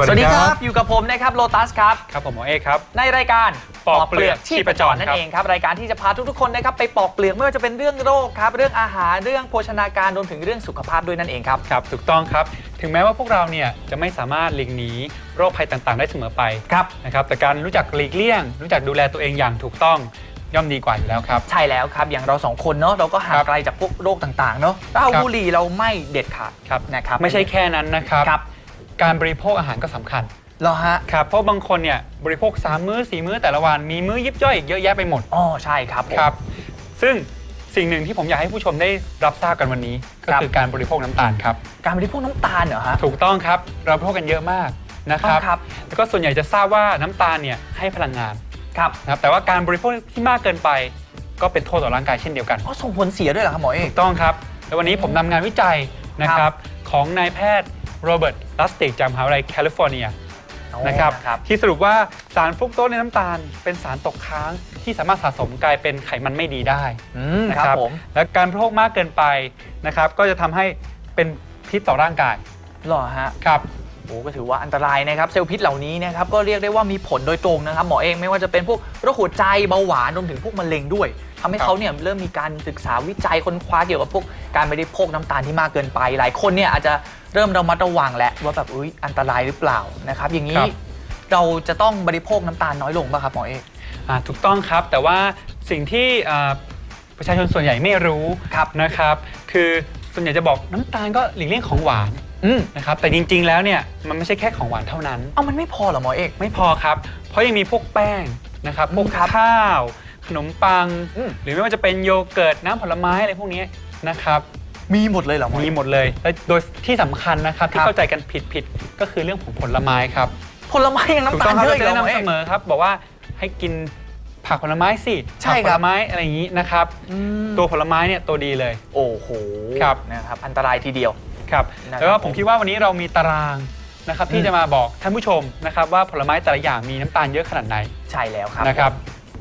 วัสสวัสดีดีคครัรับบอยู่กับผมนะครับโลตัสครับ ครับผมหมอเอกครับ ในรายการปอกเปลือกชีพจรนั่ครันบเองครับ รายการที่จะพาทุกๆคนนะครับไปปอกเปลือกไม่ว่าจะเป็นเรื่องโรคครับ เรื่องอาหาร เรื่องโภชนาการรวมถึงเรื่องสุขภาพด้วยนั่นเองครับ ครับ ถูกต้องครับ ถึงแม้ว่าพวกเราเนี่ยจะไม่สามารถหลีกหนีโรคภัยต่างๆ ได้เสมอไป ครับ นะครับ แต่การรู้จักหลีกเลี่ยง รู้จักดูแลตัวเองอย่างถูกต้องย่อมดีกว่าอยู่แล้วครับ ใช่แล้วครับ อย่างเราสองคนเนาะเราก็ห่างครับไกลจากพวกโรคต่างๆเนาะเหล้าครับบุหรี่เราไม่เด็ดขาดครับนะครับไม่ใช่แค่นั้นนะครับครับ การบริโภคอาหารก็สำคัญเหรอฮะ ครับเพราะบางคนเนี่ยบริโภค 3 มื้อ 4 มื้อแต่ละวันมีมื้อยิบย่อยอีกเยอะแยะไปหมด อ๋อ ใช่ครับผม ครับ ซึ่งสิ่งหนึ่งที่ผมอยากให้ผู้ชมได้รับทราบกันวันนี้ ก็ครับ คือการบริโภคน้ำตาลครับ การบริโภคน้ำตาลเหรอฮะ ถูกต้องครับเราบริโภคกันเยอะมากนะครับอ๋อครับ แล้วก็ส่วนใหญ่จะทราบว่าน้ำตาลเนี่ยให้พลังงานครับนะครับแต่ว่าการบริโภคที่มากเกินไป ก็เป็นโทษต่อร่างกายเช่นเดียวกัน อ๋อส่งผลเสียด้วยเหรอครับหมอเอก ถูกต้องครับ แล้ววันนี้ผมนำงานวิจัยนะครับของนายแพทย์ โรเบิร์ตลัสติกจากมหาวิทยาลัยแคลิฟอร์เนียนะครับครับที่สรุปว่าสารฟรุกโตสในน้ำตาล เป็นสารตกค้างที่สามารถสะสมกลายเป็นไขมันไม่ดีได้อืมนะครับผมและการบริโภคมากเกินไปนะครับ ก็จะทำให้เป็นพิษต่อร่างกายเหรอฮะครับโอ้ก็ถือว่าอันตรายนะครับเซลล์พิษเหล่านี้นะครับก็เรียกได้ว่ามีผลโดยตรงนะครับหมอเองไม่ว่าจะเป็นพวกโรคหัวใจเบาหวานรวมถึงพวกมะเร็งด้วยทำให้ครับเขาเนี่ยเริ่มมีการศึกษาวิจัยค้นคว้าเกี่ยวกับพวกการบริโภคน้ำตาลที่มากเกินไป หลายคนเนี่ยอาจจะ เริ่มระมัดระวังแล้วว่าแบบอุ้ยอันตรายหรือเปล่านะครับ อย่างนี้เราจะต้องบริโภคน้ำตาลน้อยลงป่ะครับหมอเอก อ่าถูกต้องครับแต่ว่าสิ่งที่อ่าประชาชนส่วนใหญ่ไม่รู้ครับ นะครับ คือส่วนใหญ่จะบอกน้ำตาลก็หลีกเลี่ยงของหวานอืมนะครับแต่จริง ๆ แล้วเนี่ยมันไม่ใช่แค่ของหวานเท่านั้น เอามันไม่พอเหรอหมอเอก ไม่พอครับ เพราะยังมีพวกแป้งนะครับพวกครับข้าว ขนมปัง อืม หรือไม่ว่าจะเป็นโยเกิร์ตน้ำผลไม้อะไรพวกนี้นะครับ มีหมดเลยเหรอหมอ มีเอกหมดเลยและโดยที่สำคัญนะครับคที่รับ เข้าใจกันผิดผิดๆก็คือเรื่องของผลไม้ครับผลไม้ยังถูกน้ำต้ตาองลครับเยอะเราอีกจะเหรอหมอแนะนำเอเสก มอครับ บอกว่าให้กินผักผลไม้สิใช่ผักคผรับลไม้อะไรอย่างนี้นะครับ อืมตัวผลไม้เนี่ยตัวดีเลย โอ้โหครับ นะครับ อันตรายทีเดียว ครับนะครับแล้วก็ผมคิดว่าวันนี้เรามีตารางนะครับอืที่มจะมาบอกท่านผู้ชมนะครับว่าผลไม้แต่ละอย่างมีน้ำตาลเยอะขนาดไหนใช่แล้วครับนะครับ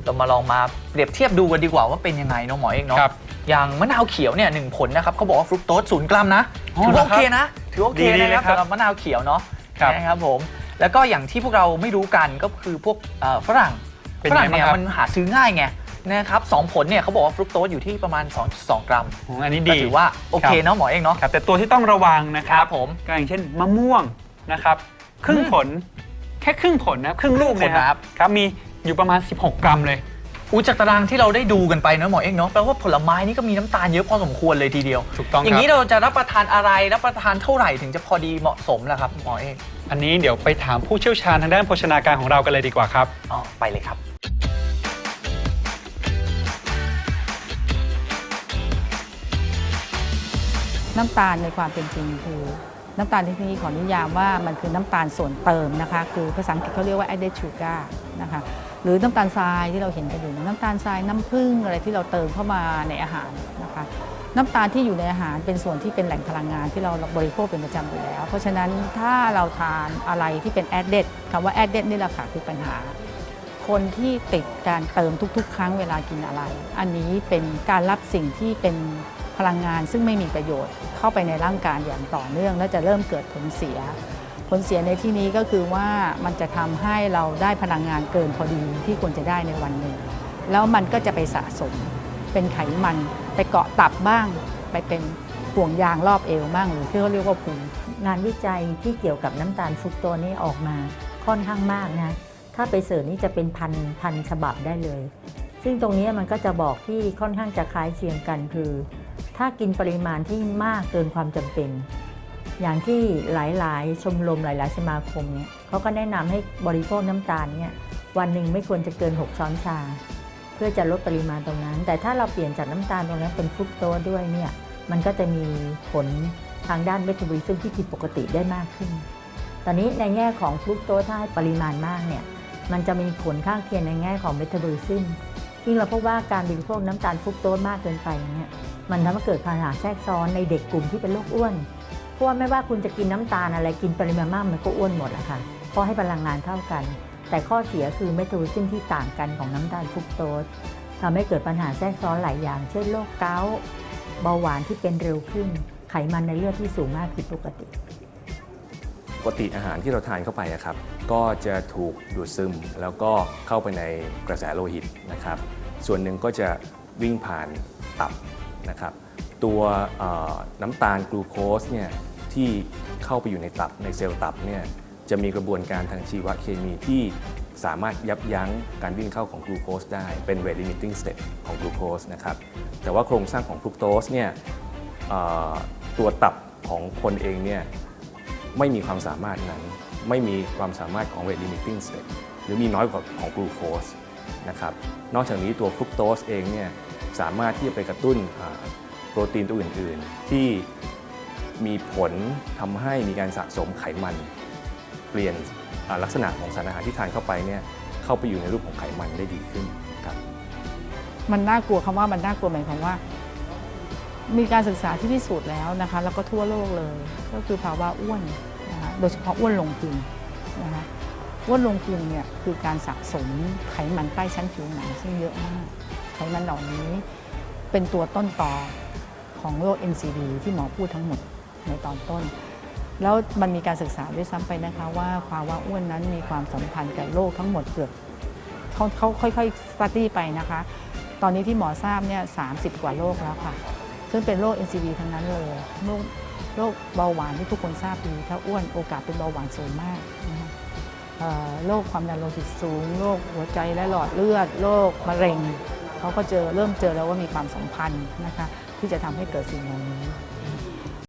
เรามาลองมาเปรียบเทียบดูกันดีกว่าว่าเป็นยังไงเนาะหมอเอกเนาะครับ อย่างมะนาวเขียวเนี่ยหนึ่งผลนะครับเขาบอกว่าฟรุกโตสศูนย์กรัมนะอ๋อถือว่าเหรโออครับเคนะ ถือว่าโอเคดีๆนะครับเลยครับ สำหรับมะนาวเขียวเนาะครับนะครับผม แล้วก็อย่างที่พวกเราไม่รู้กันก็คือพวกเอ่อฝรั่งเป็นฝไงรั่งเนี่ยบ้างครับ มันหาซื้อง่ายไงนะครับสองผลเนี่ยเขาบอกว่าฟรุกโตสอยู่ที่ประมาณ2.2กรัมอ๋ออันนี้ก็ดีถือว่าโอเคเนาะหมอเอกเนาะ ครับแต่ตัวที่ต้องระวังนะคครัรับบผมก็อย่างเช่นมะม่วงนะครับ ครึ่งอืมผลแค่ครึ่งผลนะครึ่งลูกครึ่งผลเนยนะครับครับมีอยู่ประมาณ 16 กรัมเลย อูจากตารางที่เราได้ดูกันไปเนาะหมอเอกเนาะแปลว่าผลไม้นี่ก็มีน้ำตาลเยอะพอสมควรเลยทีเดียวถูกต้องอคย่ารังบนี้เราจะรับประทานอะไรรับประทานเท่าไหร่ถึงจะพอดีเหมาะสมล่ะครับหมอเอกอันนี้เดี๋ยวไปถามผู้เชี่ยวชาญทางด้านโภชนาการของเรากันเลยดีกว่าครับ อ๋อไปเลยครับ น้ำตาลในความเป็นจริงคือ น้ำตาลที่นี้ขอนิยามว่ามันคือน้ำตาลส่วนเติมนะคะ คือภาษาอังกฤษเขาเรียกว่า added sugar นะคะหรือน้ำตาลทรายที่เราเห็นกันอยู่น้ำตาลทรายน้ำผึ้งอะไรที่เราเติมเข้ามาในอาหารนะคะน้ำตาลที่อยู่ในอาหารเป็นส่วนที่เป็นแหล่งพลังงานที่เราบริโภคเป็นประจำอยู่แล้ว เพราะฉะนั้นถ้าเราทานอะไรที่เป็น added คำว่า added นี่แหละค่ะคือปัญหา คนที่ติดการเติมทุกๆ ครั้งเวลากินอะไร อันนี้เป็นการรับสิ่งที่เป็น พลังงานซึ่งไม่มีประโยชน์เข้าไปในร่างกายอย่างต่อเนื่อง และจะเริ่มเกิดผลเสีย ผลเสียในที่นี้ก็คือว่ามันจะทำให้เราได้พลังงานเกินพอดีที่ควรจะได้ในวันหนึ่ง แล้วมันก็จะไปสะสม เป็นไขมันไปเกาะตับบ้าง ไปเป็นห่วงยางรอบเอวบ้างหรือที่เขาเรียกว่าภูมิงานวิจัยที่เกี่ยวกับน้ำตาลฟรุกโตนี่ออกมาค่อนข้างมากนะถ้าไปเสิร์ชนี่จะเป็นพันพันฉบับได้เลย ซึ่งตรงนี้มันก็จะบอกที่ค่อนข้างจะคล้ายเคียงกันคือ ถ้ากินปริมาณที่มากเกินความจำเป็น อย่างที่หลายๆ ชมรมหลาย ๆ สมาคมเนี่ยเขาก็แนะนำให้บริโภคน้ำตาลเนี่ยวันหนึ่งไม่ควรจะเกิน 6 ช้อนชาถพื่อจะลดปริมาณตรงนั้น แต่ถ้าเราเปลี่ยนจากน้ำตาลตรงนั้นเป็นฟรุกโตสด้วยเนี่ยมันก็จะมีผลทางด้านเมตาบอลิซึมที่ผิดปกติได้มากขึ้น ตอนนี้ในแง่ของฟรุกโตสถ้าให้ปริมาณมากเนี่ยมันจะมีผลข้างเคียงในแง่ของเมตาบอลิซึมยิ่งเราพบว่าการบริโภคน้ำตาลฟรุกโตสมากเกินไปเนี่ย มันทำให้เกิดปัญหาแทรกซ้อนในเด็กกลุ่มที่เป็นโรคอ้วนเพราะว่าไม่ว่าคุณจะกินน้ำตาลอะไรกินปริมาณมากมันก็อ้วนหมดอะค่ะเพราะให้พลังงานเท่ากัน แต่ข้อเสียคือเมตาบอลิซึมที่ต่างกันของน้ำตาลฟรุกโตสทำให้เกิดปัญหาแทรกซ้อนหลายอย่าง เช่นโรคเกาต์เบาหวานที่เป็นเร็วขึ้น ไขมันในเลือดที่สูงมากผิดปกติ ปกติอาหารที่เราทานเข้าไปอะครับ ก็จะถูกดูดซึมแล้วก็เข้าไปในกระแสโลหิตนะครับ ส่วนหนึ่งก็จะวิ่งผ่านตับ นะครับตัวน้ำตาลกลูโคสเนี่ยที่เข้าไปอยู่ในตับในเซลล์ตับเนี่ยจะมีกระบวนการทางชีวเคมีที่สามารถยับยั้งการวิ่งเข้าของกลูโคสได้เป็น rate limiting step ของกลูโคสนะครับแต่ว่าโครงสร้างของฟรุกโตสเนี่ยตัวตับของคนเองเนี่ยไม่มีความสามารถนั้น ไม่มีความสามารถของ rate limiting step หรือมีน้อยกว่าของกลูโคสนะครับนอกจากนี้ตัวฟรุกโตสเองเนี่ย สามารถที่จะไปกระตุ้นโปรตีนตัวอื่น ๆ ที่มีผลทำให้มีการสะสมไขมัน เปลี่ยนลักษณะของสารอาหารที่ทานเข้าไปเนี่ยเข้าไปอยู่ในรูปของไขมันได้ดีขึ้นครับมันน่ากลัวคำว่ามันน่ากลัวหมายความว่า มีการศึกษาที่พิสูจน์แล้วนะคะแล้วก็ทั่วโลกเลย ก็คือภาวะอ้วนนะคะโดยเฉพาะอ้วนลงพุงนะคะอ้วนลงพุงเนี่ยคือการสะสมไขมันใต้ชั้นผิวหนังซึ่งเยอะมาก ไขมันเหล่านี้ เป็นตัวต้นตอของโรค NCD ที่หมอพูดทั้งหมดในตอนต้น แล้วมันมีการศึกษาด้วยซ้ำไปนะคะ ว่าภาวะอ้วนนั้นมีความสัมพันธ์กับโรคทั้งหมดเกือบเขาเขาค่อยๆสตัดดี้ไปนะคะ ตอนนี้ที่หมอทราบเนี่ย30กว่าโรคแล้วค่ะ ซึ่งเป็นโรค NCD ทั้งนั้นเลยโรคโรคเบาหวานที่ทุกคนทราบดี ถ้าอ้วนโอกาสเป็นเบาหวานสูงมากนะคะโรคความดันโลหิตสูง โรคหัวใจและหลอดเลือด โรคมะเร็ง เขาก็เจอเริ่มเจอแล้วว่ามีความสัมพันธ์นะคะที่จะทำให้เกิดสิ่งเหล่านี้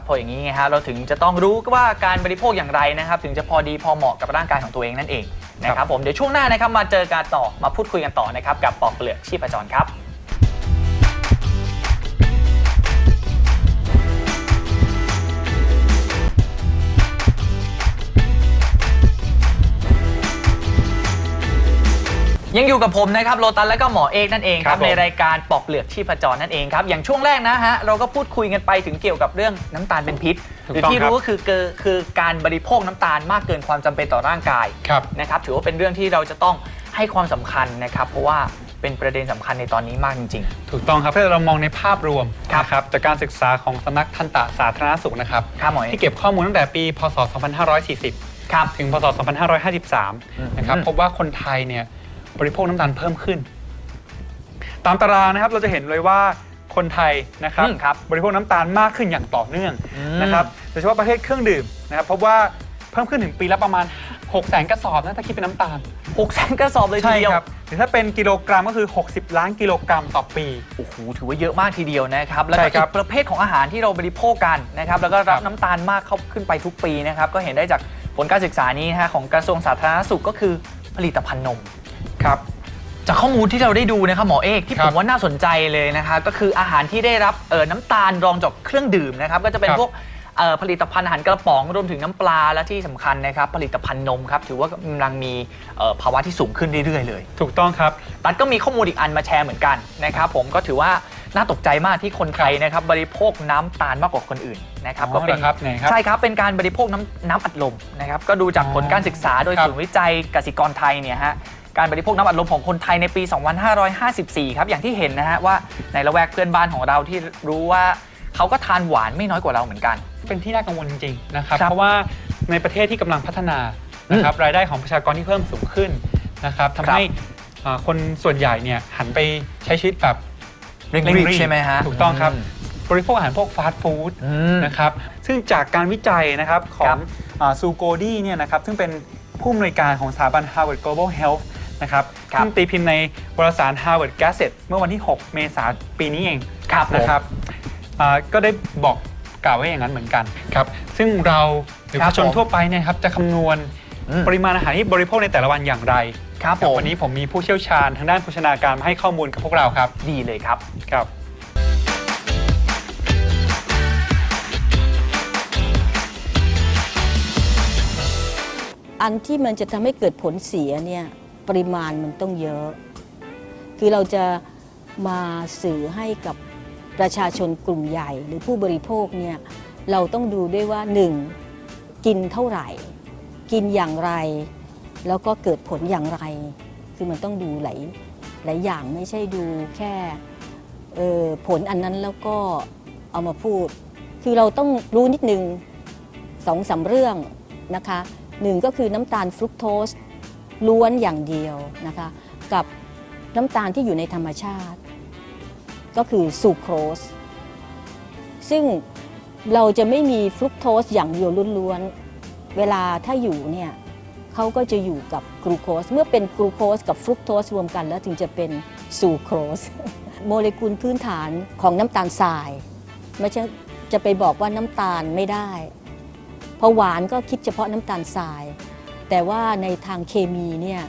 พออย่างนี้ไงฮะเราถึงจะต้องรู้ว่าการบริโภคอย่างไรนะครับ ถึงจะพอดีพอเหมาะกับร่างกายของตัวเองนั่นเองนะครับผมเดี๋ยวช่วงหน้านะครับมาเจอกันต่อมาพูดคุยกันต่อนะครับกับปอกเปลือกชีพจรครับ ยังอยู่กับผมนะครับโลตันและก็หมอเอกนั่นเองคครัรับบผมในรายการปอกเปลือกชีพจรนั่นเองครับอย่างช่วงแรกนะฮะเราก็พูดคุยกันไปถึงเกี่ยวกับเรื่องน้ำตาลเป็นพิษถูกหรือต้องที่ครับ รู้ก็คือเกอคือการบริโภคน้ำตาลมากเกินความจำเป็นต่อร่างกาย ครับ นะครับถือว่าเป็นเรื่องที่เราจะต้องให้ความสำคัญนะครับ เพราะว่าเป็นประเด็นสำคัญในตอนนี้มากจริง ถูกต้องครับถ้าเรามองในภาพรวมครับนะครับจากการศึกษาของสำนักทันตสาธารณสุขนะครับๆครับหมอเอกที่เก็บข้อมูลตั้งแต่ปี พศ 2540 ครับถึง พศ 2553 นะครับอืมพบว่าคนไทยเนี่ย บริโภคน้ำตาลเพิ่มขึ้น ตามตารางนะครับเราจะเห็นเลยว่าคนไทยนะครับอืมครับบริโภคน้ำตาลมากขึ้นอย่างต่อเนื่องอืม นะครับโดยเฉพาะประเภทเครื่องดื่มนะครับพบว่าเพิ่มขึ้นถึงปีละประมาณ 6 0แสนกระสอบนะถ้าคิดเป็นน้ำตาล หกแสนกระสอบเลยทีเดียวหรือถ้าเป็นกิโลกรัมก็คือ 60 ล้านกิโลกรัมต่อปี โอ้โห ถือว่าเยอะมากทีเดียวนะครับ แล้วใช่ก็ครัอีบกประเภทของอาหารที่เราบริโภคกันนะครับ แล้วก็รับครับน้ำตาลมากเข้าขึ้นไปทุกปีนะครับ ก็เห็นได้จากผลการศึกษานี้นะฮะของกระทรวงสาธารณสุขก็คือผลิตภัณฑ์นม ครับ จากข้อมูลที่เราได้ดูนะครับหมอเอกที่ครัผบมว่าน่าสนใจเลยนะครับก็คืออาหารที่ได้รับเอ่อน้ำตาลรองจากเครื่องดื่มนะครับก็จะเป็นครับ พวกเอ่อผลิตภัณฑ์อาหารกระป๋องรวมถึงน้ำปลาและที่สำคัญนะครับผลิตภัณฑ์นมครับถือว่ากำลังมีเอ่อภาวะที่สูงขึ้นเรื่อยๆเลย ถูกต้องครับ ตัดก็มีข้อมูลอีกอันมาแชร์เหมือนกันนะครับผมก็ถือว่าน่าตกใจมากที่คนไทยนะครับบริโภคน้ำตาลมากกว่าคนอื่นนะครับอ๋อก็เป็นเหรอครับไหนครับใช่ครับเป็นการบริโภคน้ำน้ำอัดลมนะครับก็ดูจากผลการศึกษาโดยครับศูนย์วิจัยกสิกรไทยเนี่ยฮะ การบริโภคน้ำอัดลมของคนไทยในปี 2554 ครับ อย่างที่เห็นนะฮะว่าในละแวกเพื่อนบ้านของเราที่รู้ว่าเขาก็ทานหวานไม่น้อยกว่าเราเหมือนกัน เป็นที่น่ากังวลจริงๆนะครับ ครับเพราะว่าในประเทศที่กำลังพัฒนานะครับรายได้ของประชากรที่เพิ่มสูงขึ้นนะครับทำให้อ่าคนส่วนใหญ่เนี่ยหันไปใช้ชีวิตแบบเร่งเร่งรีบรีบใช่ไหมฮะถูกต้องครับมบริโภคอาหารพวกฟาสต์ฟู้ด อืม นะครับซึ่งจากการวิจัยนะครับขอครังบซูโกดีเนี่ยนะครับซึ่งเป็นผู้อำนวยการของสถาบัน Harvard Global Health นะครับครับ ซึ่งตีพิมพ์ในวารสาร Harvard Gazette เมื่อวันที่ 6 เมษายนปีนี้เอง ครับผม นะครับอ่าก็ได้บอกกล่าวไว้อย่างนั้นเหมือนกันครับ ซึ่งเราหรือคปรับระชาชนผม ทั่วไปเนี่ยครับจะคำนวณอืมปริมาณอาหารที่บริโภคในแต่ละวันอย่างไรครับครับผมวันนี้ผมมีผู้เชี่ยวชาญทางด้านโภชนาการมาให้ข้อมูลกับพวกเราครับดีเลยครับ ครับ อันที่มันจะทำให้เกิดผลเสียเนี่ย ปริมาณมันต้องเยอะ คือเราจะมาสื่อให้กับประชาชนกลุ่มใหญ่ หรือผู้บริโภคเนี่ยเราต้องดูด้วยว่าหนึ่งกินเท่าไหร่ กินอย่างไร แล้วก็เกิดผลอย่างไร คือมันต้องดูหลายหลายอย่างไม่ใช่ดูแค่เออผลอันนั้นแล้วก็เอามาพูด คือเราต้องรู้นิดนึงสองสามเรื่องนะคะหนึ่งก็คือน้ำตาลฟรุกโตส ล้วนอย่างเดียวนะคะกับน้ำตาลที่อยู่ในธรรมชาติ ก็คือซูโครส ซึ่งเราจะไม่มีฟรุกโตสอย่างเดียวล้วนๆ เวลาถ้าอยู่เนี่ยเขาก็จะอยู่กับกลูโคส เมื่อเป็นกลูโคสกับฟรุกโตสรวมกันแล้วถึงจะเป็นซูโครส โมเลกุลพื้นฐานของน้ำตาลทรายไม่ใช่จะไปบอกว่าน้ำตาลไม่ได้ พอหวานก็คิดเฉพาะน้ำตาลทราย แต่ว่าในทางเคมีเนี่ย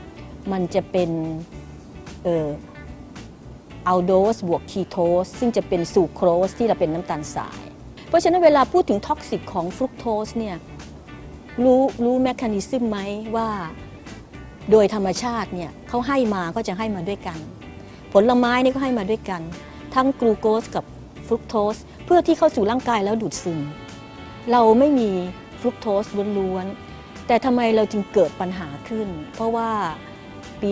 มันจะเป็นเอ่ออัลโดสบวกคีโตสซึ่งจะเป็นซูโครสที่เราเป็นน้ำตาลทราย เพราะฉะนั้นเวลาพูดถึงท็อกซิกของฟรุกโตสเนี่ยรู้รู้แมคานิซึมไหมว่าโดยธรรมชาติเนี่ยเขาให้มาก็จะให้มาด้วยกัน ผลไม้นี่ก็ให้มาด้วยกัน ทั้งกลูโคสกับฟรุกโตสเพื่อที่เข้าสู่ร่างกายแล้วดูดซึม เราไม่มีฟรุกโตสล้วนๆ แต่ทำไมเราจึงเกิดปัญหาขึ้น เพราะว่าปี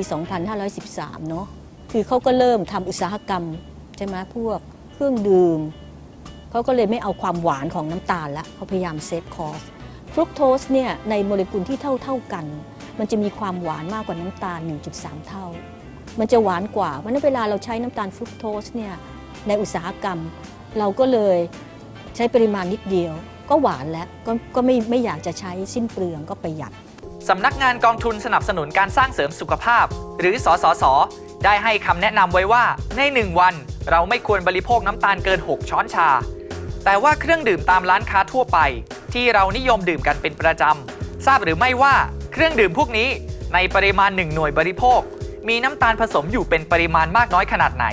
2513 เนาะคือเขาก็เริ่มทำอุตสาหกรรมใช่ไหมพวกเครื่องดื่มเขาก็เลยไม่เอาความหวานของน้ำตาลละเขาพยายามเซฟคอสฟรุกโตสเนี่ยในโมเลกุลที่เท่าเท่ากัน มันจะมีความหวานมากกว่าน้ำตาล 1.3 เท่า มันจะหวานกว่าเพราะฉะนั้นเวลาเราใช้น้ำตาลฟรุกโตสเนี่ยในอุตสาหกรรม เราก็เลยใช้ปริมาณนิดเดียว ก็หวานแล้วก็ก็ไม่ไม่อยากจะใช้สิ้นเปลืองก็ประหยัด สำนักงานกองทุนสนับสนุนการสร้างเสริมสุขภาพ หรือสสส ได้ให้คำแนะนำไว้ว่าใน 1 วัน เราไม่ควรบริโภคน้ำตาลเกิน 6 ช้อนชา แต่ว่าเครื่องดื่มตามร้านค้าทั่วไป ที่เรานิยมดื่มกันเป็นประจำทราบหรือไม่ว่าเครื่องดื่มพวกนี้ในปริมาณ 1 หน่วยบริโภค มีน้ำตาลผสมอยู่เป็นปริมาณมากน้อยขนาดไหน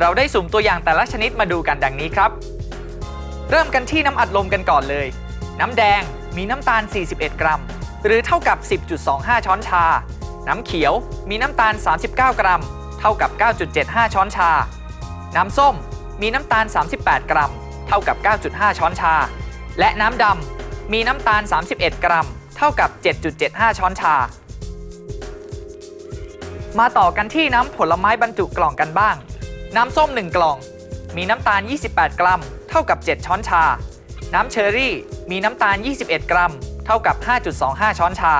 เราได้สุ่มตัวอย่างแต่ละชนิดมาดูกันดังนี้ครับ เริ่มกันที่น้ำอัดลมกันก่อนเลย น้ำแดงมีน้ำตาล 41 กรัม หรือเท่ากับ 10.25 ช้อนชา น้ำเขียวมีน้ำตาล 39 กรัม เท่ากับ 9.75 ช้อนชา น้ำส้มมีน้ำตาล 38 กรัม เท่ากับ 9.5 ช้อนชา และน้ำดำมีน้ำตาล 31 กรัม เท่ากับ 7.75 ช้อนชา มาต่อกันที่น้ำผลไม้บรรจุกล่องกันบ้าง น้ำส้ม 1 กล่อง มีน้ำตาล 28 กรัม เท่ากับ 7 ช้อนชา น้ำเชอร์รี่มีน้ำตาล 21 กรัม เท่ากับ 5.25 ช้อนชา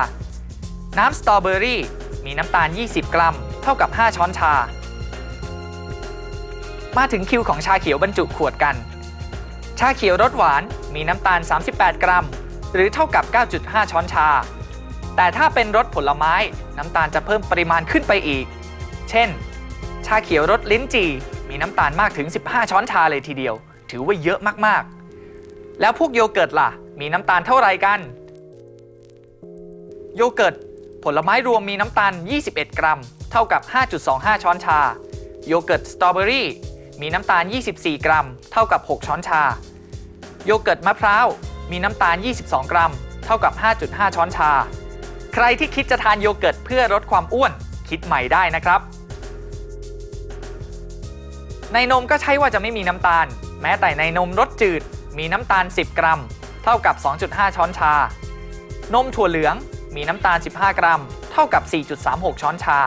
น้ำสตรอเบอรี่มีน้ำตาล 20 กรัม เท่ากับ 5 ช้อนชา มาถึงคิวของชาเขียวบรรจุขวดกัน ชาเขียวรสหวานมีน้ำตาล 38 กรัม หรือเท่ากับ 9.5 ช้อนชา แต่ถ้าเป็นรสผลไม้น้ำตาลจะเพิ่มปริมาณขึ้นไปอีก เช่น ชาเขียวรสลิ้นจี่มีน้ำตาลมากถึง 15 ช้อนชาเลยทีเดียว ถือว่าเยอะมากๆ แล้วพวกโยเกิร์ตล่ะ มีน้ำตาลเท่าไหร่กัน โยเกิร์ตผลไม้รวมมีน้ำตาล 21 กรัม เท่ากับ 5.25 ช้อนชา โยเกิร์ตสตรอเบอรี่มีน้ำตาล 24 กรัม เท่ากับ 6 ช้อนชา โยเกิร์ตมะพร้าวมีน้ำตาล 22 กรัม เท่ากับ 5.5 ช้อนชา ใครที่คิดจะทานโยเกิร์ตเพื่อลดความอ้วน คิดใหม่ได้นะครับ ในนมก็ใช่ว่าจะไม่มีน้ำตาล แม้แต่ในนมรสจืดมีน้ำตาล 10 กรัม เท่ากับ 2.5 ช้อนชา นมถั่วเหลืองมีน้ำตาล 15 กรัม เท่ากับ 4.36 ช้อนชา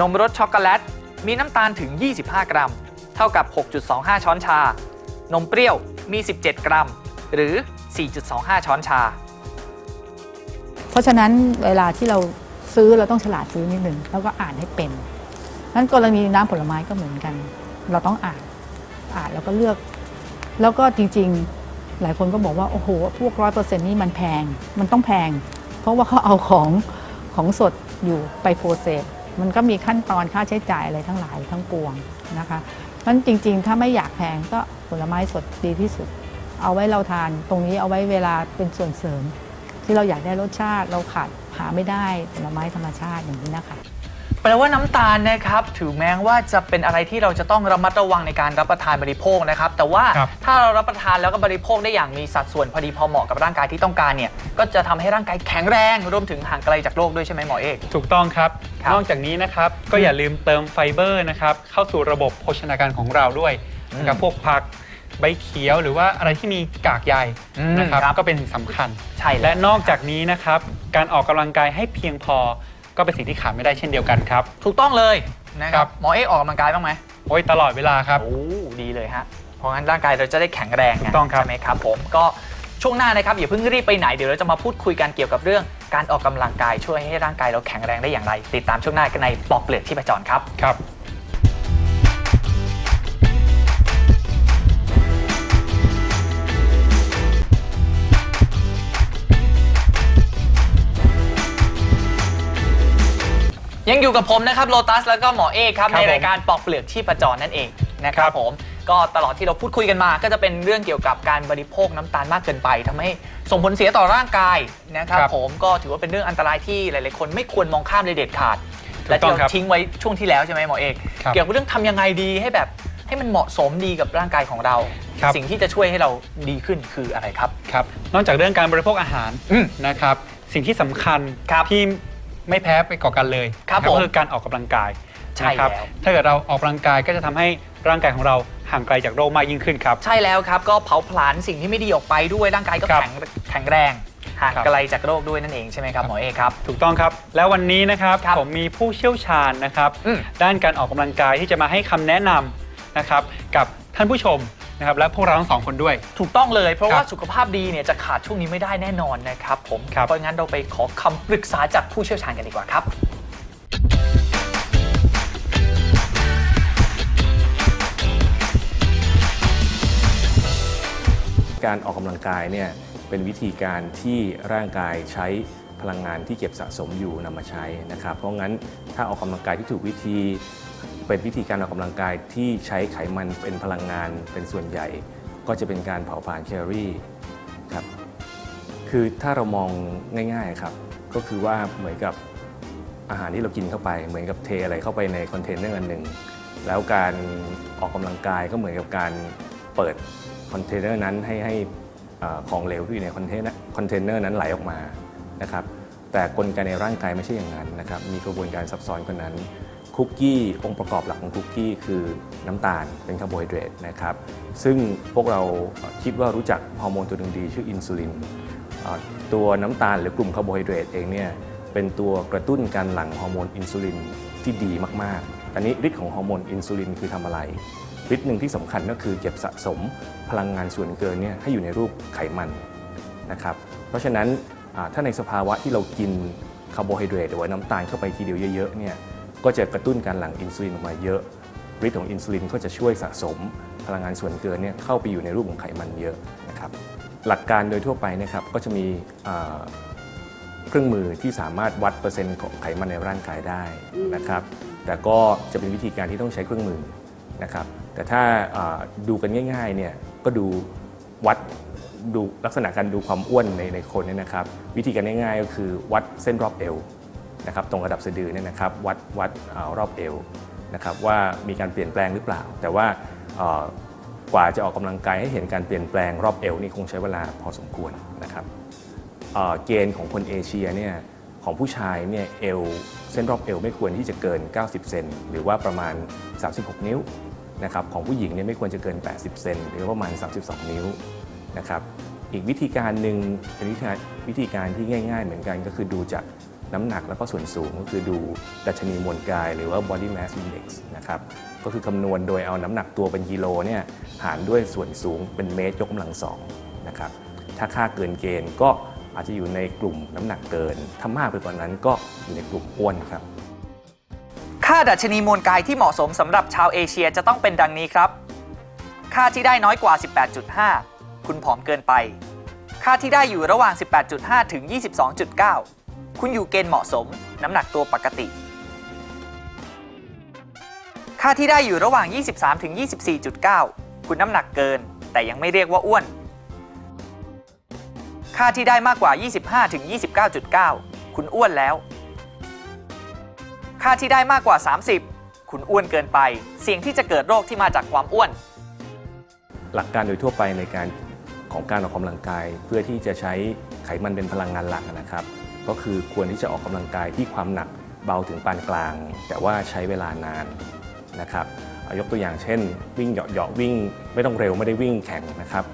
นมรสช็อกโกแลต มีน้ำตาลถึง 25 กรัม เท่ากับ 6.25 ช้อนชา นมเปรี้ยวมี 17 กรัม หรือ 4.25 ช้อนชา เพราะฉะนั้นเวลาที่เราซื้อเราต้องฉลาดซื้อนิดหนึ่งแล้วก็อ่านให้เป็นนั้นกรณีน้ำผลไม้ก็เหมือนกัน เราต้องอ่าน อ่านแล้วก็เลือก แล้วก็จริงๆ หลายคนก็บอกว่าโอ้โหพวกร้อยเปอร์เซ็นต์นี่มันแพง มันต้องแพง เพราะว่าเขาเอาของของสดอยู่ไปโปรเซสมันก็มีขั้นตอนค่าใช้จ่ายอะไรทั้งหลายทั้งปวงนะคะมันจริงๆ ถ้าไม่อยากแพงก็ผลไม้สดดีที่สุด เอาไว้เราทานตรงนี้เอาไว้เวลาเป็นส่วนเสริม ที่เราอยากได้รสชาติเราขาดหาไม่ได้ผลไม้ธรรมชาติอย่างนี้นะคะ แปลว่าน้ำตาลนะครับถือแม้ว่าจะเป็นอะไรที่เราจะต้องระมัดระวังในการรับประทานบริโภคนะครับ แต่ว่าครับ ถ้าเรารับประทานแล้วก็บริโภคได้อย่างมีสัดส่วนพอดีพอเหมาะกับร่างกายที่ต้องการเนี่ยก็จะทำให้ร่างกายแข็งแรงรวมถึงห่างไกลจากโรคด้วยใช่ไหมหมอเอก ถูกต้องครับ ครับ นอกจากนี้นะครับ ก็อย่าลืมเติมไฟเบอร์นะครับ เข้าสู่ระบบโภชนาการของเราด้วยนะครับอืมพวกผักใบเขียวหรือว่าอะไรที่มีกากใยอืมนะครับครับ ก็เป็นสิ่งสำคัญ ใช่และนอกจากนี้นะครับ การออกกำลังกายให้เพียงพอ ก็เป็นสิ่งที่ขาดไม่ได้เช่นเดียวกันครับ ถูกต้องเลยนะคครัรับ บหมอเอกออกกำลังกายบ้างไหมโอ้ยตลอดเวลาครับ โอ้ดีเลยฮะเพราะงั้นร่างกายเราจะได้แข็งแรงไถูกต้องครับ ใช่ไหมครับผมก็ช่วงหน้านะครับอย่าเพิ่งรีบไปไหนเดี๋ยวเราจะมาพูดคุยกันเกี่ยวกับเรื่องการออกกำลังกายช่วยให้ร่างกายเราแข็งแรงได้อย่างไร ติดตามช่วงหน้ากันในปอกเปลือกที่ประจรครับ ครับ ยังอยู่กับผมนะครับโลตัสแล้วก็หมอเอกครับครับในผมรายการปอกเปลือกที่ประจรนั่นเองนะครัครับบ ผมก็ตลอดที่เราพูดคุยกันมา ก็จะเป็นเรื่องเกี่ยวกับการบริโภคน้ำตาลมากเกินไปทำให้ส่งผลเสียต่อร่างกายนะครับครับผมก็ถือว่าเป็นเรื่องอันตรายที่หลาย ๆ คนไม่ควรมองข้ามเลยเด็ดขาด ถูกและต้ที่องเราครับทิ้งไว้ช่วงที่แล้วใช่ไหมหมอเอก ครับเกี่ยวกับเรื่องทำยังไงดีให้แบบให้มันเหมาะสมดีกับร่างกายของเรา ครับ สิ่งที่จะช่วยให้เราดีขึ้นคืออะไรครับ ครับนอกจากเรื่องการบริโภคอาหารอืมนะครับ สิ่งที่สำคัญครับที่ ไม่แพ้ไปกว่ากันเลยครับนะผมก็คือการออกกำลังกายใช่นะครัแล้ว ถ้าเกิดเราออกกำลังกายก็จะทำให้ร่างกายของเราห่างไกลจากโรคมากยิ่งขึ้นครับ ใช่แล้วครับ ก็เผาผลาญสิ่งที่ไม่ดีออกไปด้วยร่างกายก็ครับแข็งแข็งแรงห่างครับ ไกลจากโรคด้วยนั่นเองใช่ไหมครับหมอเอกครับ ถูกต้องครับ แล้ววันนี้นะครับครับผมมีผู้เชี่ยวชาญนะครับ อืมด้านการออกกำลังกายที่จะมาให้คำแนะนำนะครับ กับท่านผู้ชม นะครับและพวกเราทั้งสองคนด้วย ถูกต้องเลยเพราะครับว่าสุขภาพดีเนี่ยจะขาดช่วงนี้ไม่ได้แน่นอนนะครับผมครับ เพราะงั้นเราไปขอคำปรึกษาจากผู้เชี่ยวชาญกันดีกว่าครับ การออกกำลังกายเนี่ยเป็นวิธีการที่ร่างกายใช้พลังงานที่เก็บสะสมอยู่นำมาใช้นะครับ เพราะงั้นถ้าออกกำลังกายที่ถูกวิธี เป็นวิธีการออกกำลังกายที่ใช้ไขมันเป็นพลังงานเป็นส่วนใหญ่ ก็จะเป็นการเผาผลาญแคลอรี่ครับคือถ้าเรามองง่ายๆครับก็คือว่าเหมือนกับอาหารที่เรากินเข้าไป เหมือนกับเทอะไรเข้าไปในคอนเทนเนอร์อันหนึ่งแล้วการออกกำลังกายก็เหมือนกับการเปิดคอนเทนเนอร์นั้นให้ให้อ่อของเหลวที่อยู่ในคอนเทนคอนเทนเนอร์นั้นไหลออกมานะครับแต่กลไกในร่างกายไม่ใช่อย่างนั้นนะครับมีกระบวนการซับซ้อนกว่านั้น คุกกี้องค์ประกอบหลักของคุกกี้คือน้ำตาลเป็นคาร์โบไฮเดรตนะครับซึ่งพวกเราคิดว่ารู้จักฮอร์โมนตัวหนึ่งดีชื่ออินซูลินตัวน้ำตาลหรือกลุ่มคาร์โบไฮเดรตเองเนี่ยเป็นตัวกระตุ้นการหลั่งฮอร์โมนอินซูลินที่ดีมากๆอันนี้ฤทธิ์ของฮอร์โมนอินซูลินคือทำอะไรฤทธิ์หนึ่งที่สำคัญก็คือเก็บสะสมพลังงานส่วนเกินเนี่ยให้อยู่ในรูปไขมันนะครับ เพราะฉะนั้นถ้าในสภาวะที่เรากินคาร์โบไฮเดรตหรือว่าน้ำตาลเข้าไปทีเดียวเยอะๆเนี่ย ก็จะกระตุ้นการหลั่งอินซูลินออกมาเยอะฤทธิ์ของอินซูลินก็จะช่วยสะสม พลังงานส่วนเกินเนี่ยเข้าไปอยู่ในรูปของไขมันเยอะนะครับหลักการโดยทั่วไปนะครับก็จะมีเครื่องมือที่สามารถวัดเปอร์เซ็นต์ของไขมันในร่างกายได้นะครับ แต่ก็จะเป็นวิธีการที่ต้องใช้เครื่องมือนะครับ แต่ถ้าดูกันง่ายๆเนี่ยก็ดูวัดดูลักษณะการดูความอ้วนในในคนเนี่ยนะครับ วิธีการง่ายๆก็คือวัดเส้นรอบเอว นะครับตรงระดับสะดือเนี่ยนะครับวัดวัดอรอบเอวนะครับว่ามีการเปลี่ยนแปลงหรือเปล่า แต่ว่ากว่าจะออกกำลังกายให้เห็นการเปลี่ยนแปลงรอบเอวนี่คงใช้เวลาพอสมควรนะครับเกณฑ์ของคนเอเชียเนี่ยของผู้ชายเนี่ยเอวเส้นรอบเอวไม่ควรที่จะเกิน 90 เซนหรือว่าประมาณ 36 นิ้วนะครับของผู้หญิงเนี่ยไม่ควรจะเกิน 80 เซนหรือว่าประมาณ 32 นิ้วนะครับอีกวิธีการหนึ่งเป็นวิธีการที่ง่าย ๆ เหมือนกันก็คือดูจาก น้ำหนักแล้วก็ส่วนสูงก็คือดูดัชนีมวลกาย หรือว่า body mass index นะครับก็คือคำนวณโดยเอาน้ำหนักตัวเป็นกิโลเนี่ยหารด้วยส่วนสูงเป็นเมตรยกกำลังสองนะครับถ้าค่าเกินเกณฑ์ก็อาจจะอยู่ในกลุ่มน้ำหนักเกิน ถ้ามากไปกว่านั้นก็อยู่ในกลุ่มอ้วนครับ ค่าดัชนีมวลกายที่เหมาะสมสำหรับชาวเอเชียจะต้องเป็นดังนี้ครับ ค่าที่ได้น้อยกว่า 18.5 คุณผอมเกินไป ค่าที่ได้อยู่ระหว่าง 18.5 ถึง 22.9 คุณอยู่เกณฑ์เหมาะสม น้ำหนักตัวปกติ ค่าที่ได้อยู่ระหว่าง 23ถึง24.9 คุณน้ำหนักเกิน แต่ยังไม่เรียกว่าอ้วน ค่าที่ได้มากกว่า 25ถึง29.9 คุณอ้วนแล้ว ค่าที่ได้มากกว่า 30 คุณอ้วนเกินไป เสี่ยงที่จะเกิดโรคที่มาจากความอ้วน หลักการโดยทั่วไปในการของการออกกำลังกาย เพื่อที่จะใช้ไขมันเป็นพลังงานหลักนะครับ ก็คือควรที่จะออกกำลังกายที่ความหนักเบาถึงปานกลาง แต่ว่าใช้เวลานานนะครับยกตัวอย่างเช่น วิ่งเหยาะๆวิ่งไม่ต้องเร็วไม่ได้วิ่งแข่งนะครับ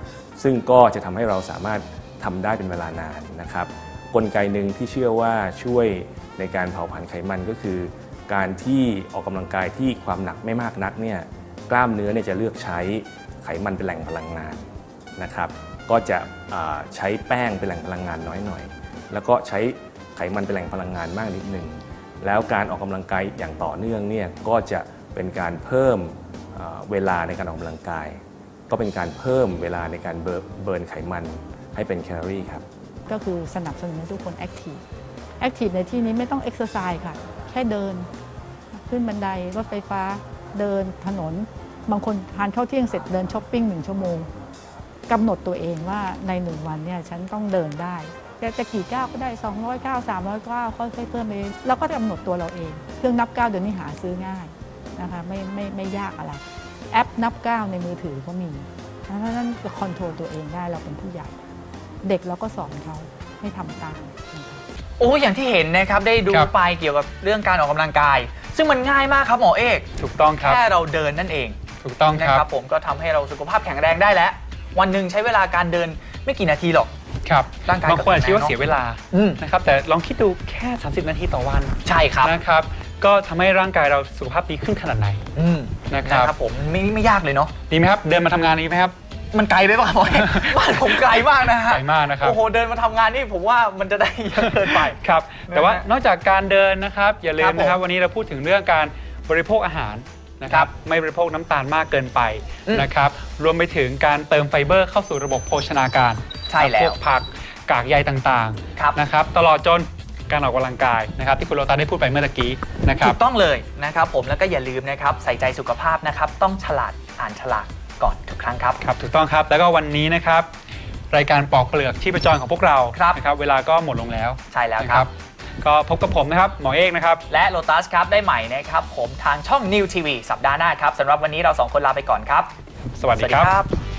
ซึ่งก็จะทำให้เราสามารถทำได้เป็นเวลานานนะครับ กลไกหนึ่งที่เชื่อว่าช่วยในการเผาผลาญไขมันก็คือ การที่ออกกำลังกายที่ความหนักไม่มากนักเนี่ยกล้ามเนื้อเนี่ยจะเลือกใช้ไขมันเป็นแหล่งพลังงานนะครับ ก็จะใช้แป้งเป็นแหล่งพลังงานน้อยหน่อย แล้วก็ใช้ไขมันเป็นแหล่งพลังงานมากนิดหนึ่งแล้วการออกกำลังกายอย่างต่อเนื่องเนี่ยก็จะเป็นการเพิ่มเวลาในการออกกำลังกาย ก็เป็นการเพิ่มเวลาในการเบิร์เบิร์นไขมันให้เป็นแคลอรี่ครับ ก็คือสนับสนุนให้ทุกคนแอคทีฟแอคทีฟในที่นี้ไม่ต้องเอ็กซ์ไซส์ค่ะ แค่เดิน ขึ้นบันไดรถไฟฟ้าเดินถนน บางคนทานข้าวเที่ยงเสร็จเดินช้อปปิ้งหนึ่งชั่วโมงกำหนดตัวเองว่าในหนึ่งวันเนี่ยฉันต้องเดินได้ จะจะกี่ก้าวก็ได้ 200ก้าว300ก้าวค่อยๆเพิ่มไปเราก็กำหนดตัวเราเอง เครื่องนับก้าวเดี๋ยวนี้หาซื้อง่ายนะคะไม่ไม่ไม่ยากอะไรแอปนับก้าวในมือถือก็มีเพราะฉะนั้นก็คอนโทรลตัวเองได้เราเป็นผู้ใหญ่ เด็กเราก็สอนเขาให้ทำตามนะคะโอ้อย่างที่เห็นนะครับได้ดูครับไปเกี่ยวกับเรื่องการออกกำลังกาย ซึ่งมันง่ายมากครับหมอเอก ถูกต้องครับแค่เราเดินนั่นเอง ถูกต้องนะครัครับบผมก็ทำให้เราสุขภาพแข็งแรงได้แล้ว วันหนึ่งใช้เวลาการเดินไม่กี่นาทีหรอก ครับร่างกายบางคนอาจจะคิดว่าก็แข็งแรงเนอะเสียเวลาอืมนะครับแต่ลองคิดดูแค่ 30 นาทีต่อวันใช่ครับนะครับก็ทำให้ร่างกายเราสุขภาพดีขึ้นขนาดไหนอืมนะครับนะครับผมไม่ไม่ยากเลยเนาะดีไหมครับเดินมาทำงานนี้ไหมครับ มันไกลไปป่ะหมอเอกบ้านผมไกลมากนะฮะไกลมากนะครับ โอ้โหเดินมาทำงานนี่ผมว่ามันจะได้เยอะเกินไป ครับแต่ว่านะฮะนอกจากการเดินนะครับ อย่าลืครัมบผมนะครับ วันนี้เราพูดถึงเรื่องการบริโภคอาหาร นะครับไม่บริโภคน้ำตาลมากเกินไปอืมนะครับรวมไปถึงการเติมไฟเบอร์เข้าสู่ระบบโภชนาการใช่แล้วพวกผักกากใยต่างครับๆนะครับตลอดจนการออกกำลังกายนะครับที่คุณโรตาได้พูดไปเมื่อตะกี้นะครัถูบกต้องเลยนะครับผมแล้วก็อย่าลืมนะครับใส่ใจสุขภาพนะครับต้องฉลาดอ่านฉลากก่อนทุกครั้งครับครับถูกต้องครับแล้วก็วันนี้นะครับรายการปอกเปลือกที่ประจรของพวกเราครับนะครับเวลาก็หมดลงแล้วใช่แล้วนะครับ ก็พบกับผมนะครับ หมอเอกนะครับ และโ o ตัสครับได้ใหม่นะครับผมทางช่อง New TV สัปดาห์หน้าครับสำหรับวันนี้เราสองคนลาไปก่อนครับ สวัสดีครับบ